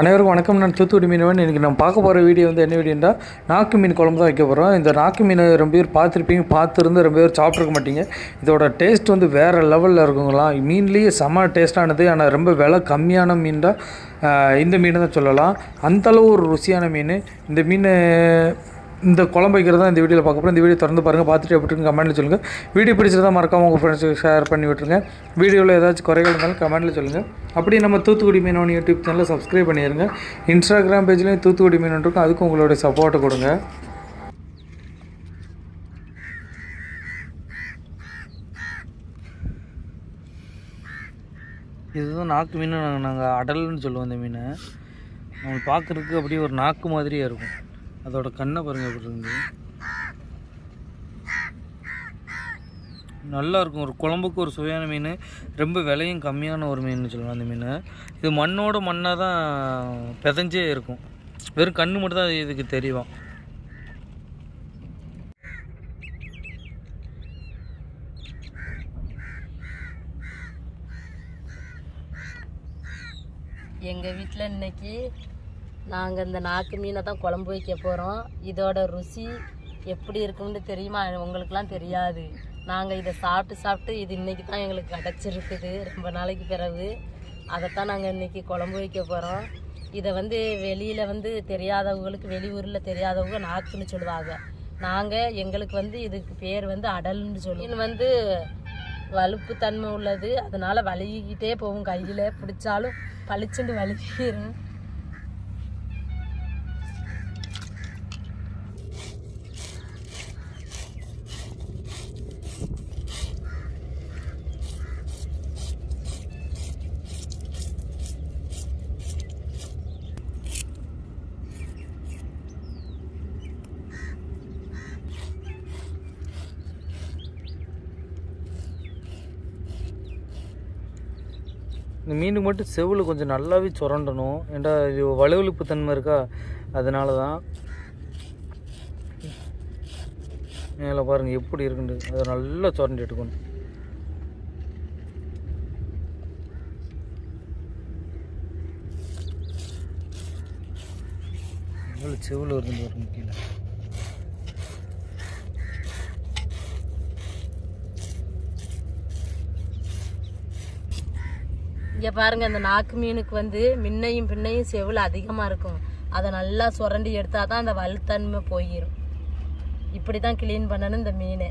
அனைவருக்கும் வணக்கம். நான் தூத்துக்குடி மீனவன். இன்றைக்கி நம்ம பார்க்க போகிற வீடியோ வந்து என்ன வீடியோன்னா நாக்கு மீன் குழம்பு தான் வைக்க போகிறோம் இந்த நாக்கு மீன் ரொம்ப பேர் பார்த்துருப்பீங்க பார்த்துருந்து ரொம்ப பேர் சாப்பிட்ருக்க மாட்டீங்க. இதோட டேஸ்ட் வந்து வேறு லெவலில் இருக்குங்களா? மீன்லேயே செம்ம டேஸ்ட்டானது ஆனால் ரொம்ப விலை கம்மியான மீன் தான். இந்த மீன் தான் சொல்லலாம். அந்தளவு ஒரு ருசியான மீன். இந்த மீன் இந்த குழம்பு வைக்கிறது தான் இந்த வீடியோவில் பார்க்க போகிறோம் இந்த வீடியோ திறந்து பாருங்கள் பார்த்துட்டு எப்படி கமெண்ட்டில் சொல்லுங்கள் வீடியோ பிடிச்சிருந்தால் மறக்காம உங்கள் ஃப்ரெண்ட்ஸுக்கு ஷேர் பண்ணி விட்டுருங்க. வீடியோவில் ஏதாச்சும் குறைகள் இருந்தாலும் கமெண்ட்டில் சொல்லுங்கள் அப்படியே நம்ம தூத்துக்குடி மீனவன் யூடியூப் சேனலில் சப்ஸ்கிரைப் பண்ணிடுங்க இன்ஸ்டாகிராம் பேஜ்லேயும் தூத்துக்குடி மீன் இருக்கும் அதுக்கும் உங்களுடைய சப்போர்ட்டை கொடுங்க. இதுதான் நாக்கு மீன் நாங்கள் அடல்னு சொல்லுவோம் இந்த மீனை. அவங்க பார்க்குறதுக்கு அப்படியே ஒரு நாக்கு மாதிரியே இருக்கும். அதோட கண்ணை பாருங்கள் எப்படி இருந்து நல்லா இருக்கும். ஒரு குழம்புக்கு ஒரு சுவையான மீன் ரொம்ப விலையும் கம்மியான ஒரு மீன் சொல்லலாம் அந்த மீன். இது மண்ணோட மண்ணாக தான் பிதஞ்சே இருக்கும். வெறும் கண்ணு மட்டும் தான் இதுக்கு தெரியும். எங்கள் வீட்டில் இன்னைக்கு நாங்கள் இந்த நாக்கு மீனை தான் குழம்பு வைக்க போகிறோம் இதோட ருசி எப்படி இருக்கும்னு தெரியுமா? உங்களுக்குலாம் தெரியாது. நாங்கள் இதை சாப்பிட்டு சாப்பிட்டு இது இன்றைக்கி தான் எங்களுக்கு கிடச்சிருக்குது ரொம்ப நாளைக்கு பிறகு. அதைத்தான் நாங்கள் இன்றைக்கி குழம்பு வைக்க போகிறோம் இதை வந்து வெளியில் வந்து தெரியாதவங்களுக்கு வெளியூரில் தெரியாதவங்க நாக்குன்னு சொல்லுவாங்க. நாங்கள் எங்களுக்கு வந்து இதுக்கு பேர் வந்து அடல்னு சொல்லுவோம். மீன் வந்து வலுப்பு தன்மை உள்ளது. அதனால் வலிக்கிட்டே போகும். கையில் பிடிச்சாலும் பளிச்சுண்டு வலிக்கிடும் இந்த மீனுக்கு மட்டும் செவில் கொஞ்சம் நல்லாவே சுரண்டணும். ஏன்டா இது வலுவழுப்பு தன்மை இருக்கா? அதனால தான் மேலே பாருங்கள் எப்படி இருக்குண்டு அதை நல்லா சுரண்டி எடுக்கணும். செவில் வருதுன்னு பாருங்க கீழே. இங்கே பாருங்க இந்த நாக்கு மீனுக்கு வந்து முன்னையும் பின்னையும் செவில் அதிகமாக இருக்கும். அதை நல்லா சுரண்டி எடுத்தால் தான் அந்த வலுத்தன்மை போயிடும் இப்படி தான் க்ளீன் பண்ணணும் இந்த மீனை.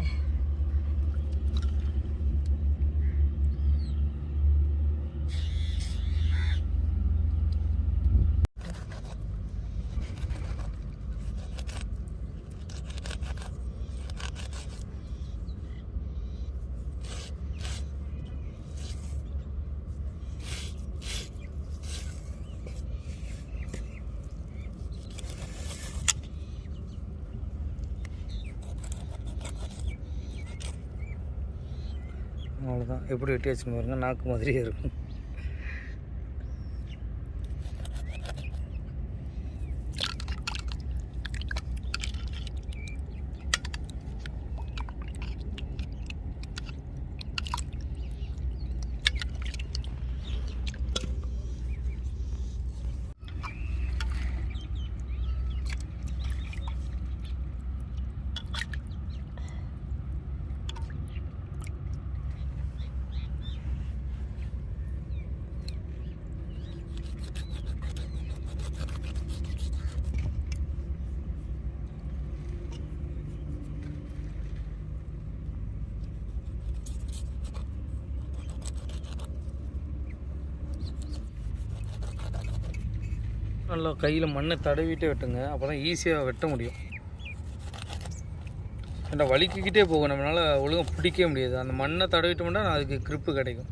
அவ்வளோதான் எப்படி வெட்டி வச்சுன்னு பாருங்க நாக்கு மாதிரியே இருக்கும். நல்லா கையில் மண்ணை தடவிட்டே வெட்டுங்க. அப்போ தான் ஈஸியாக வெட்ட முடியும். ஏன்டா வலிக்கிக்கிட்டே போகும். நம்மளால் ஒழுங்காக பிடிக்கவே முடியாது. அந்த மண்ணை தடவிட்டோம்னா அதுக்கு கிரிப்பு கிடைக்கும்.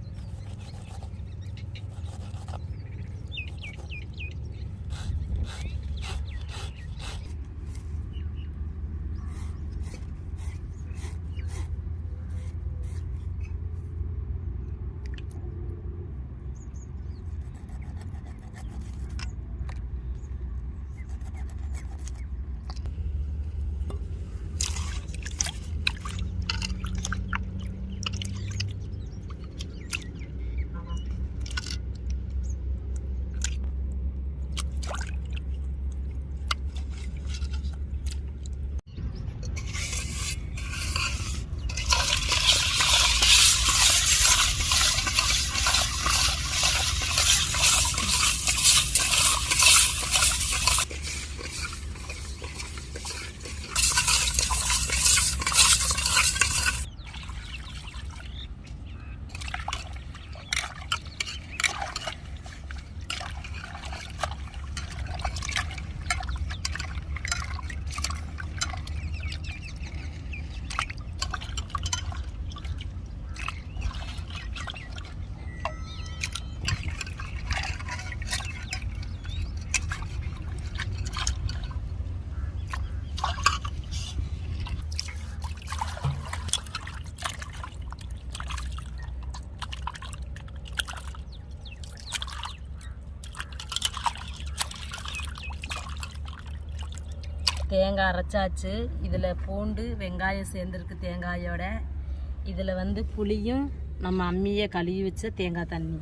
தேங்காய் அரைச்சாச்சு. இதில் பூண்டு வெங்காயம் சேர்ந்துருக்கு தேங்காயோட. இதில் வந்து புளியும் நம்ம அம்மியை கழுவி வச்ச தேங்காய் தண்ணி.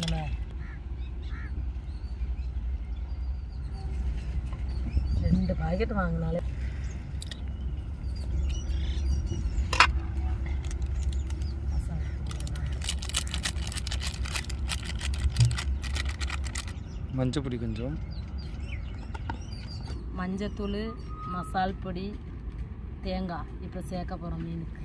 நம்ம ரெண்டு பாக்கெட் வாங்கினாலே. மஞ்சள் பொடி கொஞ்சம். மஞ்சத்தூள் மசால் பொடி தேங்காய். இப்போ சேர்க்க போகிறோம் மீனுக்கு.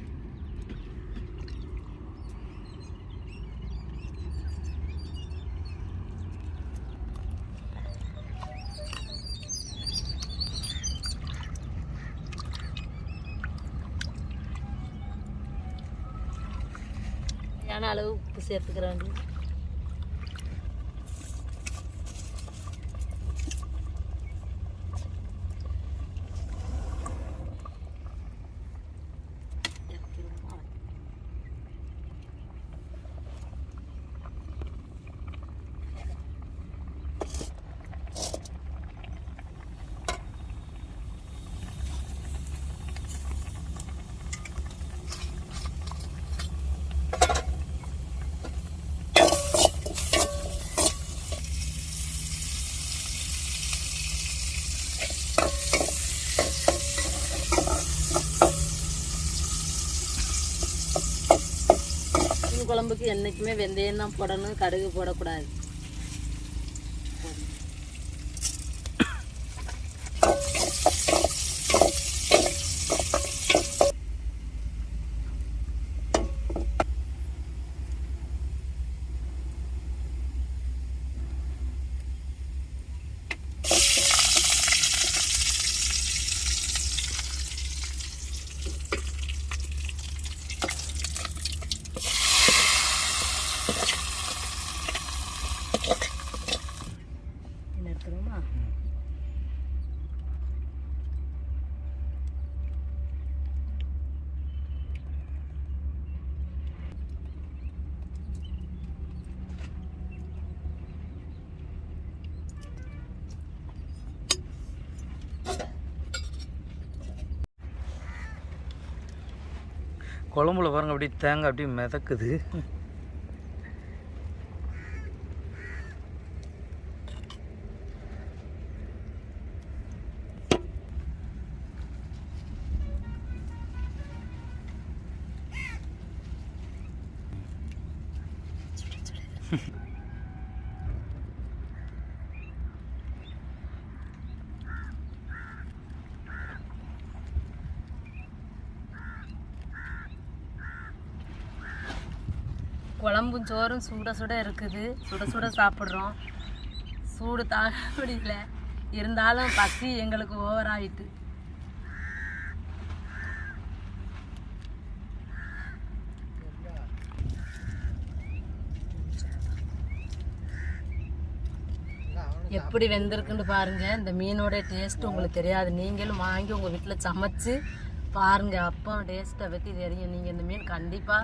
ஏன்னா அளவு உப்பு சேர்த்துக்கிறேன். மீன் குழம்புக்கு என்றைக்குமே வெந்தயம் தான் போடணும் கடுகு போடக்கூடாது. குழம்புல பாருங்க அப்படியே தேங்காய் அப்படியே மிதக்குது. குழம்பும் சோறும் சுட சுட இருக்குது. சுட சுட சாப்பிட்றோம். சூடு தாங்க முடியல. இருந்தாலும் பசி எங்களுக்கு ஓவர் ஆகிட்டு எப்படி வெந்திருக்குன்னு பாருங்க. இந்த மீனோட டேஸ்ட் உங்களுக்கு தெரியாது. நீங்களும் வாங்கி உங்கள் வீட்டில் சமைச்சு பாருங்க. அப்போ டேஸ்ட்டை பற்றி தெரியும். நீங்கள் இந்த மீன் கண்டிப்பாக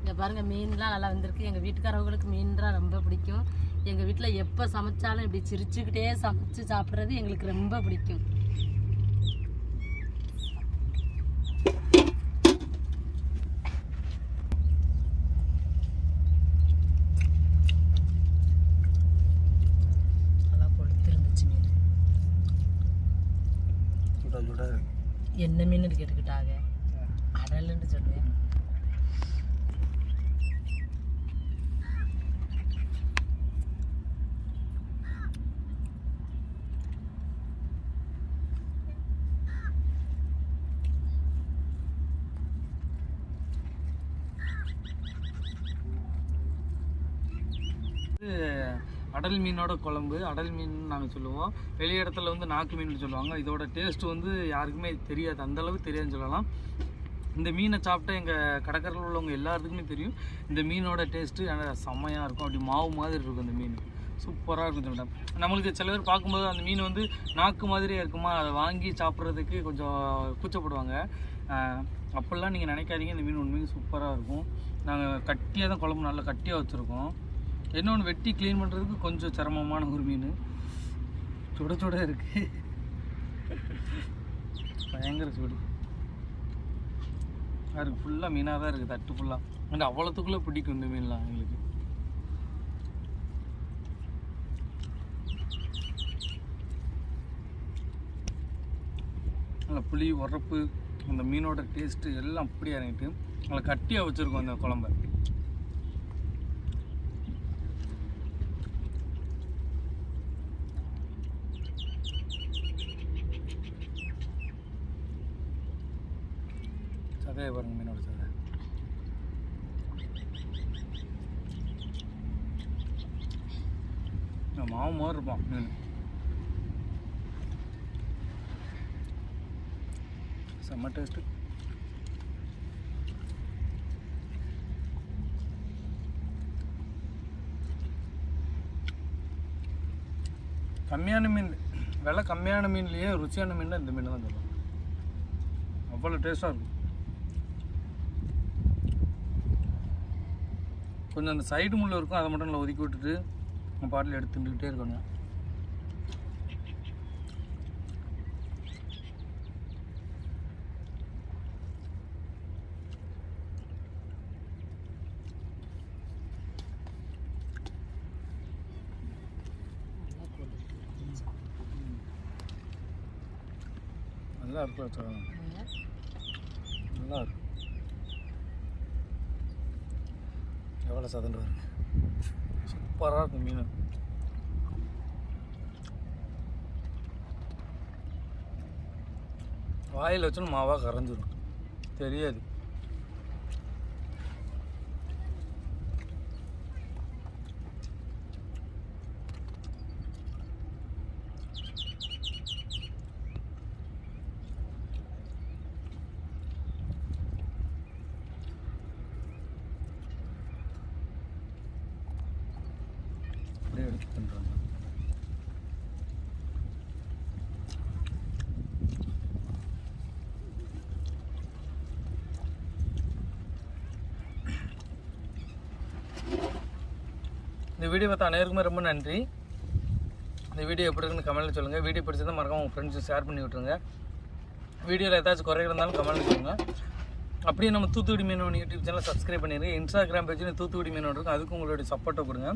இங்கே பாருங்க மீன்லாம் நல்லா வந்திருக்கு. எங்கள் வீட்டுக்காரவங்களுக்கு மீன்லாம் ரொம்ப பிடிக்கும். எங்கள் வீட்டில் எப்போ சமைச்சாலும் இப்படி சிரிச்சுக்கிட்டே சமைச்சு சாப்பிட்றது எங்களுக்கு ரொம்ப பிடிக்கும். என்ன மீன் கேட்டுக்கிட்டாங்க? அடல்னு சொல்லுவேன் இது அடல் மீனோட குழம்பு அடல் மீன் நாங்கள் சொல்லுவோம். வெளி இடத்துல வந்து நாக்கு மீன் சொல்லுவாங்க. இதோட டேஸ்ட் வந்து யாருக்குமே தெரியாது. அந்தளவுக்கு தெரியாதுன்னு சொல்லலாம். இந்த மீனை சாப்பிட்டா எங்கள் கடற்கரையில் உள்ளவங்க எல்லாத்துக்குமே தெரியும். இந்த மீனோட டேஸ்ட்டு செம்மையாக இருக்கும். அப்படி மாவு மாதிரி இருக்கும் இந்த மீன். சூப்பராக இருக்கும் மேடம் நம்மளுக்கு சில பேர் பார்க்கும்போது அந்த மீன் வந்து நாக்கு மாதிரியே இருக்குமா? அதை வாங்கி சாப்பிட்றதுக்கு கொஞ்சம் கூச்சப்படுவாங்க. அப்போல்லாம் அப்படிலாம் நீங்கள் நினைக்காதீங்க. இந்த மீன் உண்மையும் சூப்பராக இருக்கும். நாங்கள் கட்டியாக தான் குழம்பு நல்லா கட்டியாக வச்சுருக்கோம். இன்னொன்று வெட்டி க்ளீன் பண்ணுறதுக்கு கொஞ்சம் சிரமமான ஒரு மீன். சுட சுட இருக்கு. பயங்கர சுடு. அதுக்கு ஃபுல்லாக மீனாக தான் இருக்குது தட்டு ஃபுல்லாக அந்த அவ்வளோத்துக்குள்ளே பிடிக்கும் இந்த மீன்லாம் எங்களுக்கு. நல்லா புளி உரப்பு அந்த மீனோட டேஸ்ட்டு எல்லாம் அப்படியே இறங்கிட்டு நல்லா கட்டியாக வச்சுருக்கோம் அந்த குழம்பை. நிறைய பாருங்க மீனோட சதை மாவு மாதிரி இருப்பான் மீன். செம்ம டேஸ்ட்டு கம்மியான மீன் விலை கம்மியான மீன்லேயே ருச்சியான மீன் இந்த மீன் தான் சொல்லுவாங்க. அவ்வளோ டேஸ்ட்டாக இருக்கும். கொஞ்சம் அந்த சைடு முள்ள இருக்கும் அதை மட்டும் நல்லா ஒதுக்கி விட்டுட்டு நம்ம பாட்டில் எடுத்து தின்னுக்கிட்டே இருக்கணும் நல்லா இருக்கும் வச்சுக்கோங்க நல்லா இருக்கும் எவ்வளோ சதண்டு வருங்க சூப்பராக இருக்கும் மீன். வாயில் வச்சுன்னு மாவாக கரைஞ்சிடும் தெரியாது. இந்த வீடியோ பார்த்த அனைவருக்குமே ரொம்ப நன்றி. இந்த வீடியோ எப்படி இருக்குன்னு கமெண்ட்டில் சொல்லுங்கள் வீடியோ பிடிச்சதை மறக்காம உங்கள் ஃப்ரெண்ட்ஸும் ஷேர் பண்ணி விட்ருங்க வீடியோவில் ஏதாச்சும் குறைகள் இருந்தாலும் கமெண்ட் சொல்லுங்கள் அப்படியே நம்ம Thoothukudi Meenavan YouTube channel subscribe பண்ணிடுங்க இன்ஸ்டாகிராம் பேஜில் தூத்துக்குடி மீனவன் இருக்கும் அதுக்கும் உங்களுடைய சப்போர்ட்டை கொடுங்க.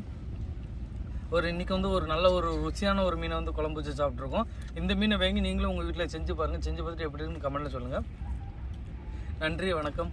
ஒரு இன்றைக்கி வந்து ஒரு நல்ல ஒரு ருசியான ஒரு மீனை வந்து குழம்பு வச்சு சாப்பிட்ருக்கோம் இந்த மீனை வாங்கி நீங்களும் உங்கள் வீட்டில் செஞ்சு பாருங்கள் செஞ்சு பார்த்துட்டு எப்படி இருக்குன்னு கமெண்ட்டில் சொல்லுங்கள் நன்றி வணக்கம்.